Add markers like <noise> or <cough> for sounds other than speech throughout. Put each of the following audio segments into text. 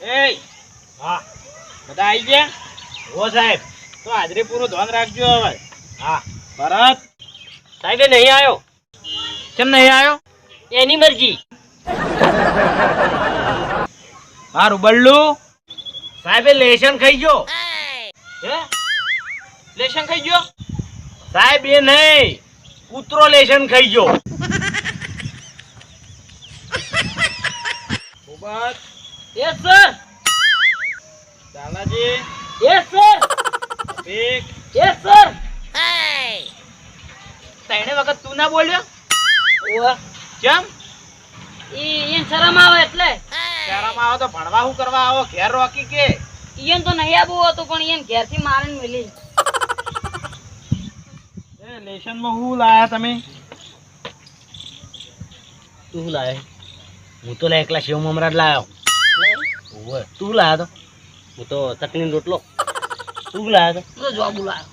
એ હા. બધા આવી ગયા? હો સાહેબ. તો હાજરી પૂરું ધ્યાન રાખજો હવે. હા. ભરત સાહેબ એ નહીં આવ્યો? કેમ નહીં આવ્યો? એની મરજી. મારું બલ્લુ. સાહેબ લેશન ખાઈ ગયો. હે? લેશન ખાઈ ગયો? સાહેબ એ નહીં. કૂતરો લેશન ખાઈ ગયો. ભૂપત યસ સર દાદાજી yes sir Bhikh yes sir ત્રણે વખત તું ના બોલ્યો? ઓવા કેમ? ઈ ઈયન શરમ આવે એટલે. શરમ આવે તો ભણવા શું કરવા આવો? ઘેર રોકી કે? ઈયન તો નહીં આવું હતું પણ ઈયન ઘેરથી મારીને મળી એ લેશનમાં શું લાયા તમે? તું લાવે હું તો લે એકલા શિવ મમરા જ લાયો. ઓવે તું લાયો તો. હું તો ચટણી રોટલો. તું લાયો તો. તો જોબ બોલાયો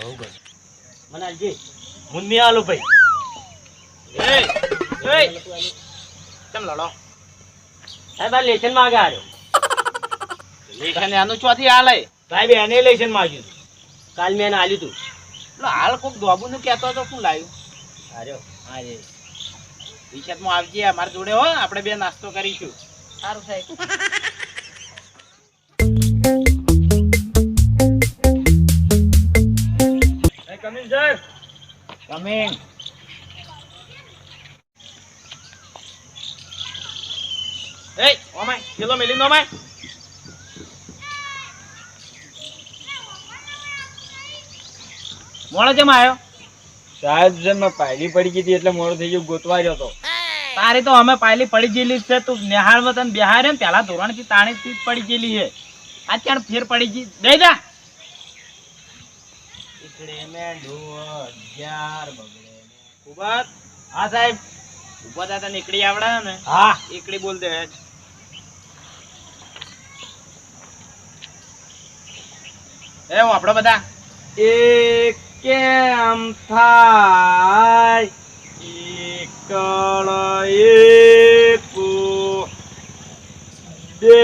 હવ બસ મને આજે હું નહીં આલું ભાઈ. એ એ કેમ લડો? સાહેબ આ લેશનમાં આગળ આવ્યો. લેશન આનું ચોથી હાલે સાહેબ એને લેશન માંગ્યું હતું. કાલ મેં એને આલ્યું તું એટલે હાલ કોક દોબુનું કહેતો હતો શું લાવ્યું અરે હા રે રિક્ષામાં આવજે અમારા જોડે હો આપણે બે નાસ્તો કરીશું. સારું સાહેબ એ ઓમાય પેલો મેલી નો માય મોળો કેમ આવ્યો સાહેબ છે મેં પહેલી પડી ગઈ હતી એટલે મોડો થઈ ગયો ગોતવા રહ્યો હતો તારી તો અમે પાયલી પડી ગયેલી છે. તું નિહાળ તને બિહાર એમ પેલા ધોરણથી તાણી થી પડી ગયેલી છે. અત્યારે ફેર પડી ગઈ. દઈ દા ઈકડે મેંઢું અગિયાર બગડે ઊભા હા સાહેબ. ઊભા થા તને એકડી આવડે ને. હા. એકડી બોલ દે એ હું બધા. એક કેમ થાય? એકળ એકુ બે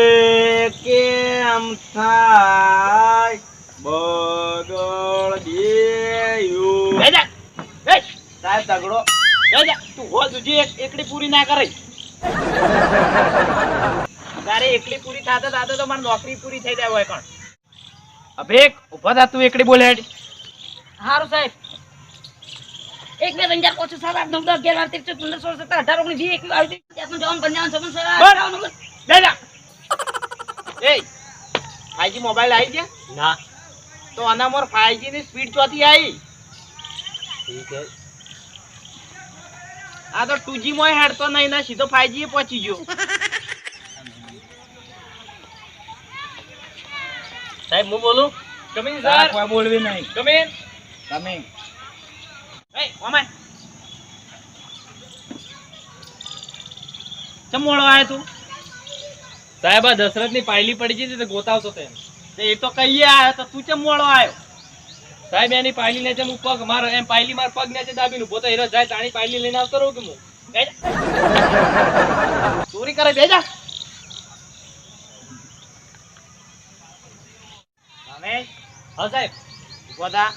કેમ થાય બગડ એ સાહેબ તગડો. તું હોલ એકડી પૂરી ના કરે તારે એકલી પૂરી થાતો થાતે તો મારી નોકરી પૂરી થઈ જાય હોય પણ. અભેક ઊભા થા તું એકડી બોલે હેડ. સારું સાહેબ. એક બે ત્રણ ચાર સાત આઠ નવ દસ અગિયાર બાર તેર ચૌદ પંદર સોળ સત્તર અઢાર ઓગણીસ વીસ એકવીસ બાવીસ ત્રેવીસ જવાનું પંજાવન પંચાવન સોળ એ ફાઈવજી મોબાઈલ આવી ગયા? ના. તો આના મોર ફાઈવજી ની સ્પીડ ચોથી આવી. ઠીક હે આ તો ટુજી માં હેડતો નહીં ના સીધો ફાઈવજી એ પહોંચી ગયો. સાહેબ હું બોલું? કમિંગ સર કોઈ બોલવી નહીં. કમિંગ તમે એ ઓમાય. ચમ મોળો આયો તું? સાહેબ આ દશરથની પાયલી પડી ગઈ તો ગોતાવતો એ તો કહીએ આયો તો તું ચમ મોડો આયો? સાહેબ એની પાયલી ને હું પગ મારો એમ પાયલી માર પગ ને દાબી નું પોતે હીરો જાય તાણી પાયલી લઈને આવતો રહું કે હું? ચોરી કરે બેજા. તમે હા સાહેબ થા.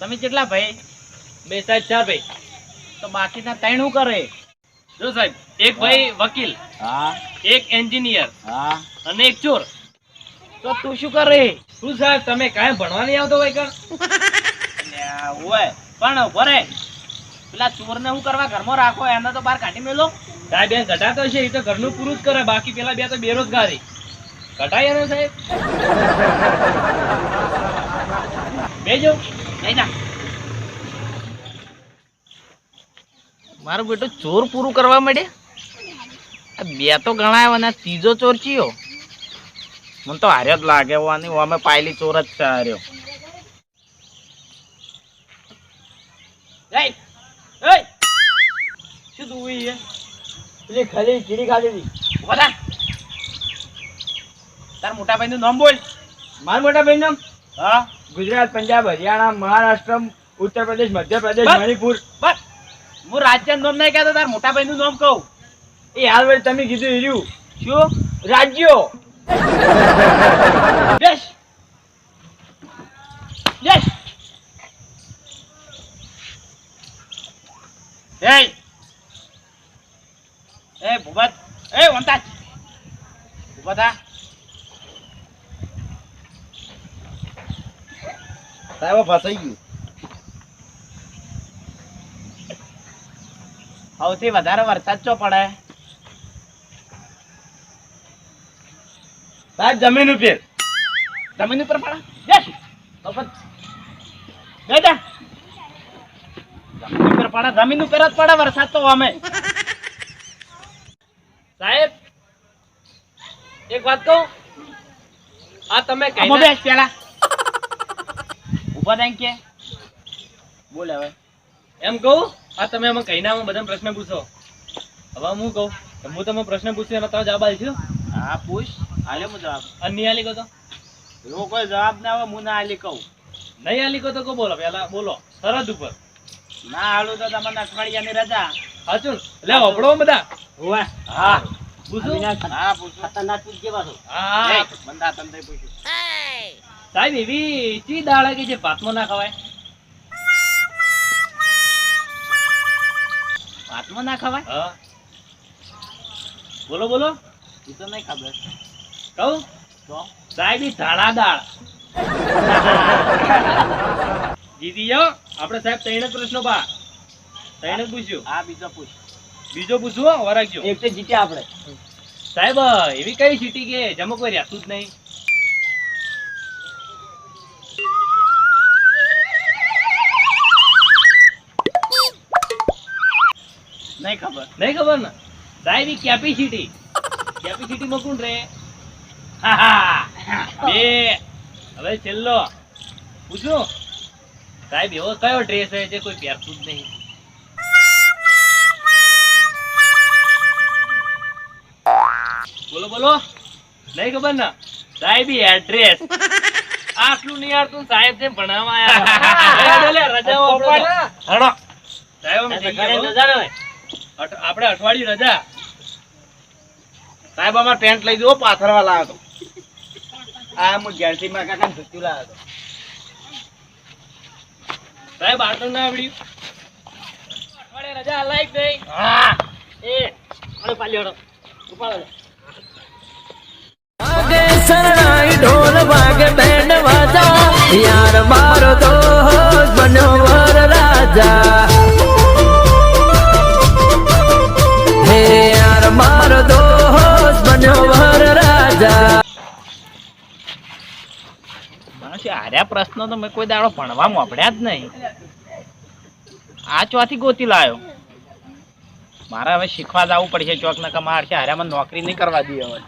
તમે કેટલા ભાઈ? બે સાહેબ ચાર ભાઈ. તો બાકીના ત્રણ શું કરે? જો સાહેબ એક ભાઈ વકીલ હા. એક એન્જિનિયર હા. અને એક ચોર. તો તું શું કરે? શું સાહેબ તમે કાંઈ ભણવા નહીં આવતો હોય કણ? હોય પણ ભરે. પેલા ચોરને શું કરવા ઘરમાં રાખો? એને તો બહાર કાઢી મેલો. સાહેબ એ ઘટાતો છે એ તો ઘરનું પૂરું જ કરે. બાકી પેલા બે તો બેરોજગારી. ઘટાય ને સાહેબ? <laughs> બેજો. ના મારું બેટું ચોર પૂરું કરવા માંડે? બે તો ગણાય અને ત્રીજો ચોર ચિયો? મને તો હાર્યો જ લાગે વાની અમે પાયલી ચોર જ હાર્યો. શું પેલી ખાલી ચીડી ખાલી હતી. તાર મોટા ભાઈ નું નામ બોલ. મારા મોટા ભાઈ નામ? હા. ગુજરાત પંજાબ હરિયાણા મહારાષ્ટ્ર ઉત્તર પ્રદેશ મધ્યપ્રદેશ. મણિપુર. બસ. હું રાજ્ય નામ નહીં કહેતો તાર મોટા ભાઈ નું નામ કહું. એ હાલ વળી તમે કીધું હીર્યું. શું? રાજ્યો. બેસ બેસ એ. એ ભૂપત. એ વંતા ભૂપત આ સાહેબ ફસાઈ ગયું. સૌથી વધારે વરસાદ ચો પડે? સાહેબ જમીન ઉપર. જમીન ઉપર પડે? બેસ. તો પછી જમીન ઉપર પડે જમીન ઉપર જ પડે વરસાદ તો અમે. સાહેબ એક વાત કહું? આ તમે કહી પેલા ઊભા થાય કે બોલ હવે. એમ કહું આ તમે અમે કઈ ના બધા પ્રશ્ન પૂછો. હવે હું કહું હું તમે પ્રશ્ન પૂછ્યો એનો તમે જવાબ આલશો હા પૂછ. હાલે હું જવાબ. અને નહીં આલી કહો તો? એવો કોઈ જવાબ ના આવે હું ના હાલી કહું. નહીં આલી કહો તો કહો બોલો પેલા બોલો સરહદ ઉપર. ના હાલું તો તમારે અઠવાડિયાની રજા. હાચું લે હોપડો બધા. હોવે. હા. પૂછું. હા પૂછું. ખતરનાક પૂછજે પાછો. હા. બંધા તને પૂછ્યું. સાહેબ એવી ચી દાળ કે જે ભાતમાં ના ખવાય? ભાતમાં ના ખવાય? હા. બોલો બોલો. એ તો નહીં ખબર. કહું? સાહેબ એ ધાણા દાળ. જીતી જાઓ આપણે સાહેબ ત્રણ જ પ્રશ્નો બા ત્રણ જ પૂછ્યું. હા બીજો પૂછ. બીજો પૂછવું હો, વરાગજો એક તો જીત્યા આપણે. સાહેબ એવી કઈ સિટી કે જમો કોઈ રહેતું જ નહીં? નહીં ખબર. નહીં ખબર ને? સાહેબ ઈ કેપેસિટી કેપેસિટી માં કોણ રે. બે. હવે છેલ્લો. પૂછું. સાહેબ એવો કયો ડ્રેસ છે? જે કોઈ પહેરતું જ નહીં. બોલો બોલો. નહીં ખબર ને? સાહેબ એડ્રેસ આટલું નહીં આવડતું ને સાહેબ જેમ ભણાવવા આયા. રજાઓ હણો. સાહેબ અમે જઈએ ઘરે હો. રજા ને હોય. આપણે અઠવાડિયું રજા. સાહેબ અમારે પેન્ટ લઈ દો પાથરવા લાવ્યો તો. આ હું ઘેરથી માં કાકા ધોતું લાવ્યો તો. સાહેબ આટલું ના આવડ્યું. અઠવાડિયે રજા લાઈક નહીં? હા. એ અરે પાલી હળો ઉપાડો લે. ઢોલ વાગે બેન્ડ વાજા. યાર મારો દોસ્ત બન્યો વર રાજા. હાર્યા પ્રશ્નો તો મેં કોઈ દાડો ભણવા મોકળ્યા જ નહીં. આ ચોથી ગોતી લાયો. મારે હવે શીખવા જવું પડશે ચોક નકા મારશે છે હાર્યા મને નોકરી નહીં કરવા દે હવે.